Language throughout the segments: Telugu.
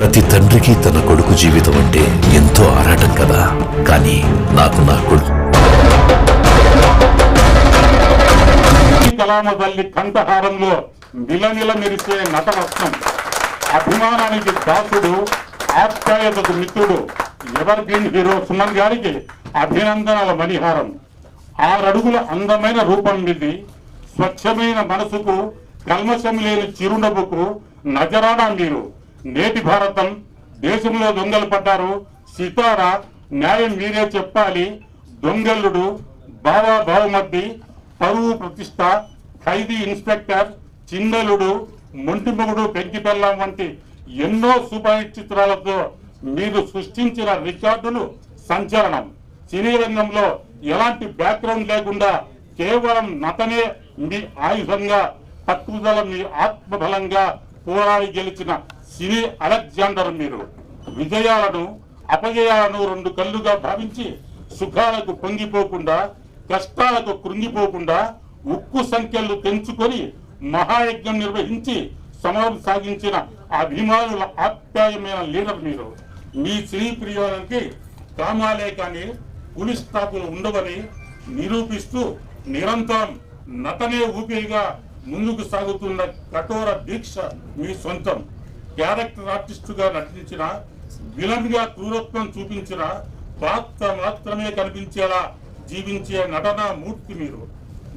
ప్రతి తండ్రికి తన కొడుకు జీవితం అంటే ఎంతో ఆరాటం కదా. కానీ నాకు నా కొడుకు కంఠహారంలో నిలనిల మెరిసే నటరత్నం అభిమానానికి దాసుడు ఆప్యాయతకు మిత్రుడు ఎవర్ గ్రీన్ హీరో సుమన్ గారికి అభినందనల మణిహారం. ఆరడుగుల అందమైన రూపం మీది స్వచ్ఛమైన మనసుకు కల్మషం లేని చిరునవ్వుకు నజరాడా మీరు? నేటి భారతం దేశంలో దొంగలు పడ్డారు. సితారా న్యాయం మీరే చెప్పాలి. దొంగలుడు బావా బావమద్ది పరువు ప్రతిష్ట ఖైదీ ఇన్స్పెక్టర్ చిందలుడు మొంటిమొగుడు పెంకి పెళ్ళం వంటి ఎన్నో సూపర్హిట్ చిత్రాలతో మీరు సృష్టించిన రికార్డులు సంచలనం. సినీ రంగంలో ఎలాంటి బ్యాక్గ్రౌండ్ లేకుండా కేవలం నటనే మీ ఆయుధంగా పట్టుదల మీ ఆత్మబలంగా పోరాడి గెలిచిన సినీ అలెగ్జాండర్ మీరు. విజయాలను అపజయాలను రెండు కళ్ళుగా భావించి సుఖాలకు పొంగిపోకుండా కష్టాలకు కృంగిపోకుండా ఉక్కు సంఖ్యలు పెంచుకొని మహాయజ్ఞం నిర్వహించి సమరం సాగించిన అభిమానుల ఆప్యాయమైన లీడర్ మీరు. మీ స్త్రీ ప్రియానికి కామాలే కానీ పులి స్టాపులు ఉండవని నిరూపిస్తూ నిరంతరం నటనే ఊపిరిగా ముందుకు సాగుతున్న కఠోర దీక్ష మీ సొంతం. క్యారెక్టర్ ఆర్టిస్టుగా నటించిన విలన్గా క్రూరత్వం చూపించిన పాత్ర మాత్రమే కనిపించేలా జీవించే నటనా మూర్తి మీరు.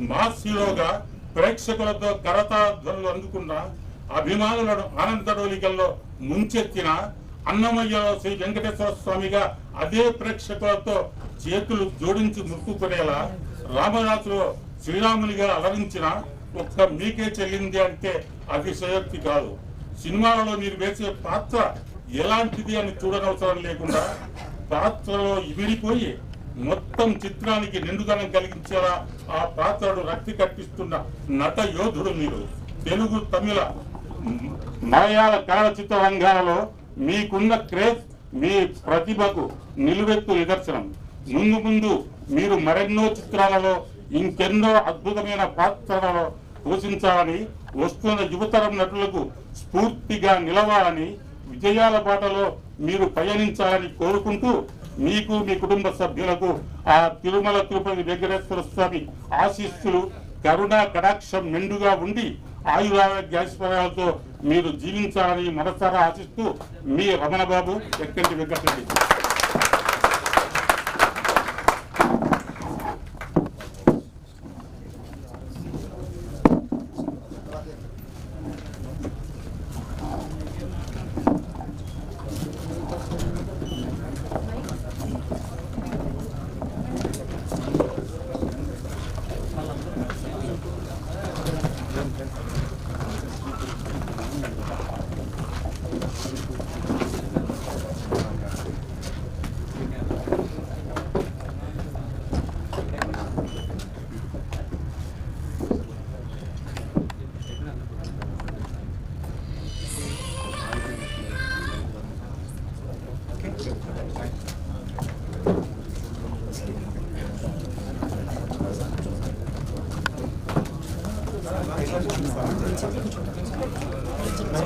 మాస్ హీరోగా ప్రేక్షకులతో కరతాధ్వనులు అందుకున్న అభిమానులను ఆనందడోలికల్లో ముంచెత్తిన అన్నమయ్యలో శ్రీ వెంకటేశ్వర స్వామిగా అదే ప్రేక్షకులతో చేతులు జోడించి ముక్కుకునేలా రామరాజులో శ్రీరామునిగా అలరించిన ఒక్క మీకే చెల్లింది అంటే అతిశయోక్తి కాదు. సినిమాలలో మీరు వేసే పాత్ర ఎలాంటిది అని చూడనవసరం లేకుండా పాత్రలో విడిపోయి మొత్తం చిత్రానికి నిండుదనం కలిగించేలా ఆ పాత్రను రక్తి కట్టిస్తున్న నట యోధుడు మీరు. తెలుగు తమిళ మలయాళ కన్నడ చిత్ర రంగాలలో మీకున్న క్రేజ్ మీ ప్రతిభకు నిలువెత్తు నిదర్శనం. ముందు ముందు మీరు మరెన్నో చిత్రాలలో ఇంకెన్నో అద్భుతమైన పాత్రలలో పోషించాలని వస్తున్న యువతరం నటులకు స్ఫూర్తిగా నిలవాలని విజయాల బాటలో మీరు పయనించాలని కోరుకుంటూ మీకు మీ కుటుంబ సభ్యులకు ఆ తిరుమల తిరుపతి వెంకటేశ్వర స్వామి ఆశీస్సులు కరుణ కటాక్షం మెండుగా ఉండి ఆయురారోగ్యాశ్వర్యాలతో మీరు జీవించాలని మనసారా ఆశిస్తూ మీ రమణ బాబు ఎక్కడి వెంకటరెడ్డి. Gracias. 而